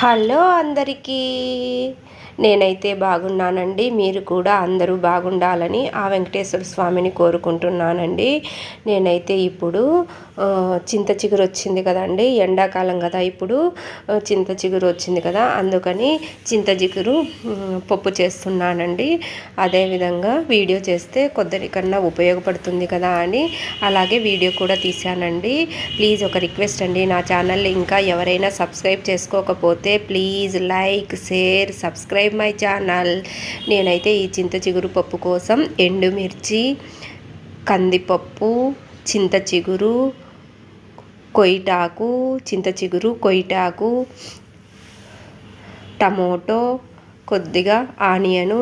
Hello అందరికీ. నేనైతే బాగున్నానండి. మీరు కూడా అందరూ బాగుండాలని ఆ వెంకటేశ్వర స్వామిని కోరుకుంటున్నానండి. నేనైతే ఇప్పుడు చింత చిగురు వచ్చింది కదండి. ఎండాకాలం కదా ఇప్పుడు చింత చిగురు వచ్చింది కదా. అందుకని చింత చిగురు పప్పు చేస్తున్నానండి. అదేవిధంగా వీడియో చేస్తే కొద్దరికన్నా ఉపయోగపడుతుంది కదా అని అలాగే వీడియో కూడా తీశానండి. ప్లీజ్ ఒక రిక్వెస్ట్ అండి. నా ఛానల్ ఇంకా ఎవరైనా సబ్స్క్రైబ్ చేసుకోకపోతే please like share subscribe subscribe my channel. నేనైతే ఈ చింత చిగురు పప్పు కోసం ఎండుమిర్చి కందిపప్పు చింత చిగురు కొయిటాకు చింత చిగురు కొయిటాకు టమోటో కొద్దిగా ఆనియను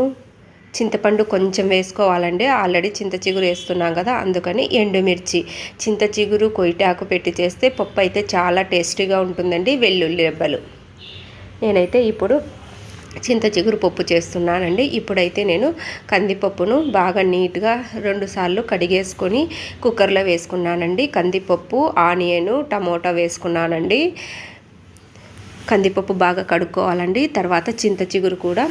చింతపండు కొంచెం వేసుకోవాలండి. ఆల్రెడీ చింత చిగురు వేస్తున్నాం కదా అందుకని ఎండుమిర్చి. చింత చిగురు కొయిటాకు పెట్టి చేస్తే పప్పు అయితే చాలా టేస్టీగా ఉంటుందండి వెల్లుల్లి రెబ్బలు. నేనైతే ఇప్పుడు చింత చిగురు పప్పు చేస్తున్నానండి. ఇప్పుడైతే నేను కందిపప్పును బాగా నీట్గా రెండుసార్లు కడిగేసుకొని కుక్కర్లో వేసుకున్నానండి. కందిపప్పు ఆనియన్ టమోటా వేసుకున్నానండి. కందిపప్పు బాగా కడుక్కోవాలండి. తర్వాత చింత చిగురు కూడా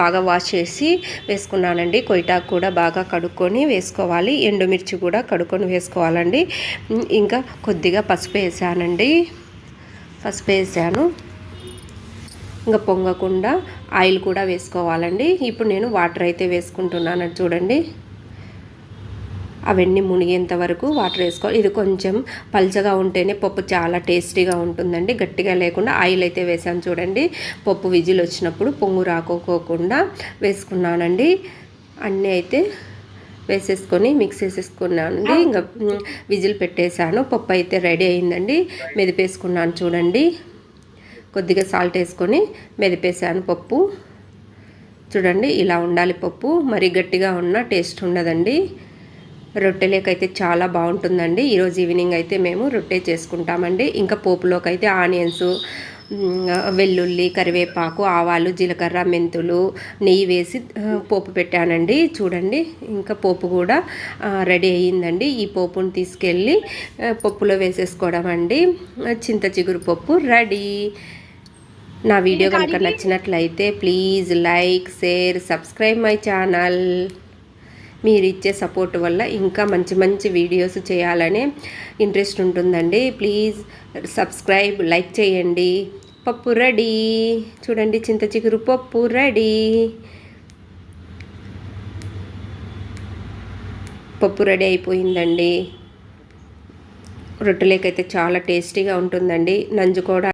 బాగా వాష్ చేసి వేసుకున్నానండి. కొయిటాకు కూడా బాగా కడుక్కొని వేసుకోవాలి. ఎండుమిర్చి కూడా కడుక్కొని వేసుకోవాలండి. ఇంకా కొద్దిగా పసుపు వేసానండి. పసుపు వేసాను. ఇంకా పొంగకుండా ఆయిల్ కూడా వేసుకోవాలండి. ఇప్పుడు నేను వాటర్ అయితే వేసుకుంటున్నాను. చూడండి. అవన్నీ మునిగేంత వరకు వాటర్ వేసుకోవాలి. ఇది కొంచెం పల్చగా ఉంటేనే పప్పు చాలా టేస్టీగా ఉంటుందండి. గట్టిగా లేకుండా ఆయిల్ అయితే వేసాను చూడండి. పప్పు విజిల్ వచ్చినప్పుడు పొంగు రాకోకోకుండా వేసుకున్నానండి. అన్నీ అయితే వేసేసుకొని మిక్స్ చేసేసుకున్నానండి. ఇంకా విజిల్ పెట్టేశాను. పప్పు అయితే రెడీ అయిందండి. మెదిపేసుకున్నాను చూడండి. కొద్దిగా సాల్ట్ వేసుకొని మెదిపేసాను పప్పు. చూడండి ఇలా ఉండాలి పప్పు. మరీ గట్టిగా ఉన్న టేస్ట్ ఉండదండి. రొట్టెలేకైతే చాలా బాగుంటుందండి. ఈరోజు ఈవినింగ్ అయితే మేము రొట్టె చేసుకుంటామండి. ఇంకా పోపులోకి అయితే ఆనియన్స్ వెల్లుల్లి కరివేపాకు ఆవాలు జీలకర్ర మెంతులు నెయ్యి వేసి పోపు పెట్టానండి. చూడండి ఇంకా పోపు కూడా రెడీ అయ్యిందండి. ఈ పోపును తీసుకెళ్ళి పప్పులో వేసేసుకోవడం అండి. చింత చిగురు పప్పు రెడీ. నా వీడియో కనుక నచ్చినట్లయితే please like share subscribe my channel. మీరు ఇచ్చే సపోర్ట్ వల్ల ఇంకా మంచి మంచి వీడియోస్ చేయాలనే ఇంట్రెస్ట్ ఉంటుందండి. ప్లీజ్ సబ్స్క్రైబ్ లైక్ చేయండి. పప్పు రెడీ. చూడండి చింత చిగురు పప్పు రెడీ. పప్పు రెడీ అయిపోయిందండి. రొట్టెలేకైతే చాలా టేస్టీగా ఉంటుందండి. నంజుకోవడానికి